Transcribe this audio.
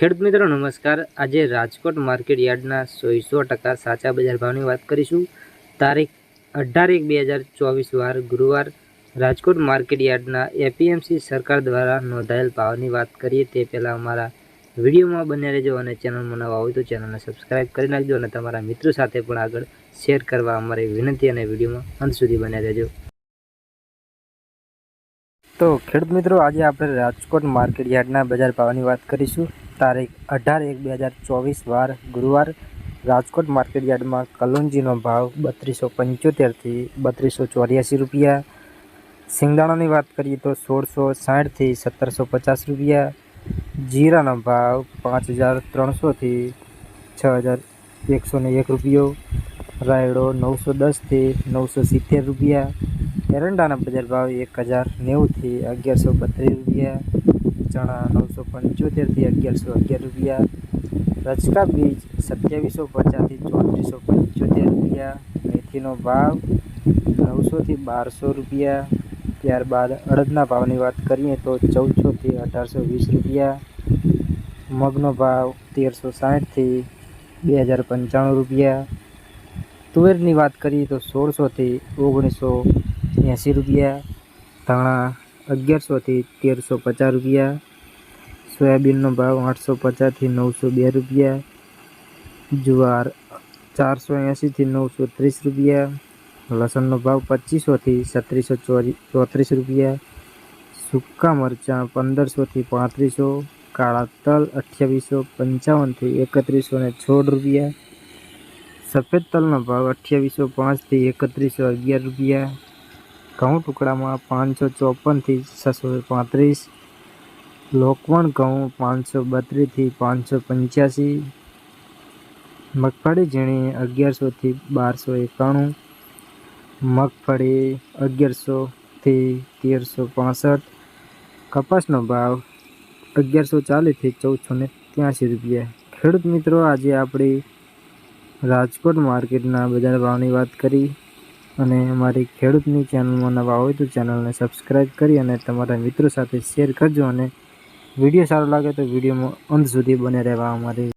ખેડૂત મિત્રો નમસ્કાર. આજે રાજકોટ માર્કેટ યાર્ડના સોળસો ટકા સાચા બજાર ભાવની વાત કરીશું. તારીખ અઢાર એક બે હજાર ચોવીસ વાર ગુરુવાર રાજકોટ માર્કેટ યાર્ડના એપીએમસી સરકાર દ્વારા નોંધાયેલ ભાવની વાત કરીએ તે પહેલાં અમારા વિડીયોમાં બન્યા રહેજો અને ચેનલમાં નવા હોય તો ચેનલને સબસ્ક્રાઈબ કરી નાખજો અને તમારા મિત્રો સાથે પણ આગળ શેર કરવા અમારી વિનંતી અને વિડીયોમાં અંત સુધી બન્યા રહેજો. તો ખેડૂત મિત્રો આજે આપણે રાજકોટ માર્કેટ યાર્ડના બજાર ભાવની વાત કરીશું. તારીખ અઢાર એક બે હજાર ચોવીસ વાર ગુરુવાર રાજકોટ માર્કેટ યાર્ડમાં કલોંજીનો ભાવ બત્રીસો પંચોતેરથી બત્રીસો ચોર્યાસી રૂપિયા. સિંગદાણાની વાત કરીએ તો સોળસો સાઠથી સત્તરસો પચાસ રૂપિયા. જીરાનો ભાવ પાંચ હજાર ત્રણસોથી છ હજાર એકસો ને એક રૂપિયો. રાયડો નવસો દસથી નવસો સિત્તેર રૂપિયા. એરંડાના બજાર ભાવ એક હજાર નેવુંથી અગિયારસો બત્રીસ રૂપિયા. ચણા નવસો પંચોતેરથી અગિયારસો અગિયાર રૂપિયા. રચકા બીજ સત્યાવીસો પચાસથી ચોત્રીસો પંચોતેર રૂપિયા. મેથીનો ભાવ નવસોથી બારસો રૂપિયા. ત્યારબાદ અડદના ભાવની વાત કરીએ તો ચૌદસોથી અઢારસો વીસ રૂપિયા. મગનો ભાવ તેરસો સાઠથી બે હજાર પંચાણું રૂપિયા. તુવેરની વાત કરીએ તો સોળસોથી ઓગણીસો એંસી રૂપિયા. ધાણા અગિયારસોથી તેરસો પચાસ રૂપિયા. સોયાબીનનો ભાવ આઠસો પચાસથી નવસો બે રૂપિયા. જુવાર ચારસો એંસીથી નવસો ત્રીસ રૂપિયા. લસણનો ભાવ પચીસોથી છત્રીસો ચોત્રીસ રૂપિયા. સૂકા મરચાં પંદરસોથી પાંત્રીસો. કાળા તલ અઠ્યાવીસો, પંચાવનથી એકત્રીસો ને છોડ રૂપિયા. સફેદ તલનો ભાવ અઠ્યાવીસો પાંચથી એકત્રીસો અગિયાર રૂપિયા. ઘઉં ટુકડામાં પાંચસો ચોપનથી છસો પાંત્રીસ, લોકવણ ઘઉં પાંચસો બત્રીસથી પાંચસો પંચ્યાસી, મગફળી ઝીણી અગિયારસોથી બારસો એકાણું, મગફળી અગિયારસોથી તેરસો પાસઠ, કપાસનો ભાવ અગિયારસો ચાલીસથી ચૌદસો ને ત્યાંસી રૂપિયા. ખેડૂત મિત્રો, આજે આપણી રાજકોટ માર્કેટના બજાર ભાવની વાત કરી. અને અમારી ખેડૂતની ચેનલમાં નવા હોય તો ચેનલને સબસ્ક્રાઈબ કરી અને તમારા મિત્રો સાથે શેર કરજો અને વીડિયો સારો લાગે તો વિડીયોમાં અંત સુધી બને રહેવા અમારી